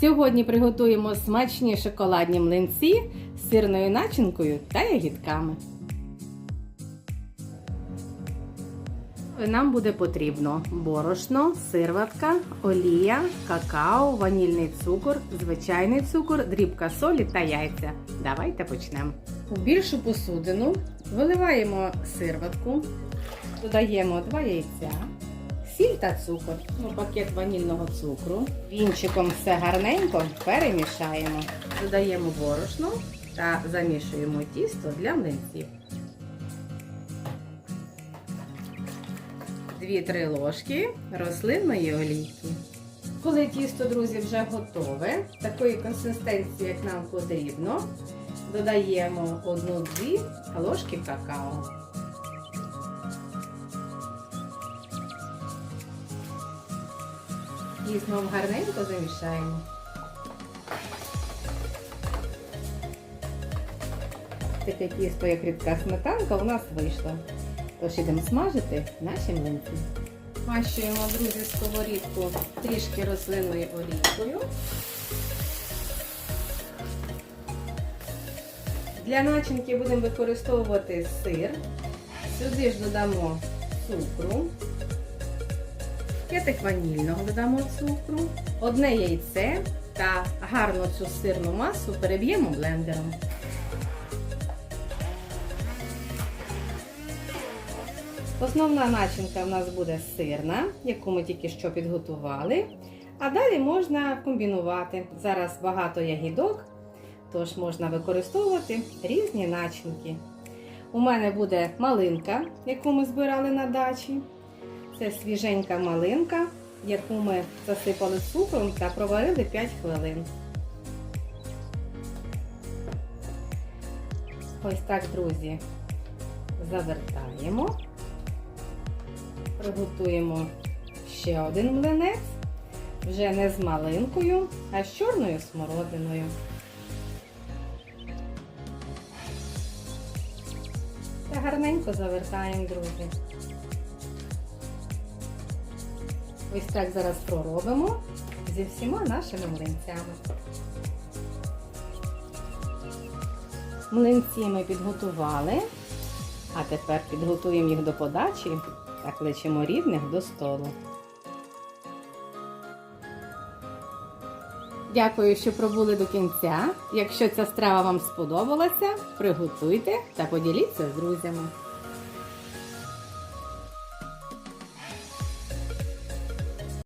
Сьогодні приготуємо смачні шоколадні млинці з сирною начинкою та ягідками. Нам буде потрібно борошно, сирватка, олія, какао, ванільний цукор, звичайний цукор, дрібка солі та яйця. Давайте почнемо. У більшу посудину виливаємо сирватку, додаємо 2 яйця, сіль та цукор, ну, пакет ванільного цукру. Вінчиком все гарненько перемішаємо. Додаємо борошно та замішуємо тісто для млинців. 2-3 ложки рослинної олійки. Коли тісто, друзі, вже готове, такої консистенції, як нам потрібно, додаємо 1-2 ложки какао. І знову гарненько замішаємо. Таке тісто, як рідка сметанка, у нас вийшло. Тож ідемо смажити наші млинці. Мащуємо, друзі, сковорідку трішки рослинною олійкою. Для начинки будемо використовувати сир. Сюди ж додамо цукру. П'ятик ванільного додамо цукру, одне яйце та гарно цю сирну масу переб'ємо блендером. Основна начинка в нас буде сирна, яку ми тільки що підготували. А далі можна комбінувати. Зараз багато ягідок, тож можна використовувати різні начинки. У мене буде малинка, яку ми збирали на дачі. Це свіженька малинка, яку ми засипали цукром та проварили 5 хвилин. Ось так, друзі, завертаємо. Приготуємо ще один млинець, вже не з малинкою, а з чорною смородиною. Гарненько завертаємо, друзі. Ось так зараз проробимо зі всіма нашими млинцями. Млинці ми підготували, а тепер підготуємо їх до подачі та кличемо рідних до столу. Дякую, що пробули до кінця. Якщо ця страва вам сподобалася, приготуйте та поділіться з друзями.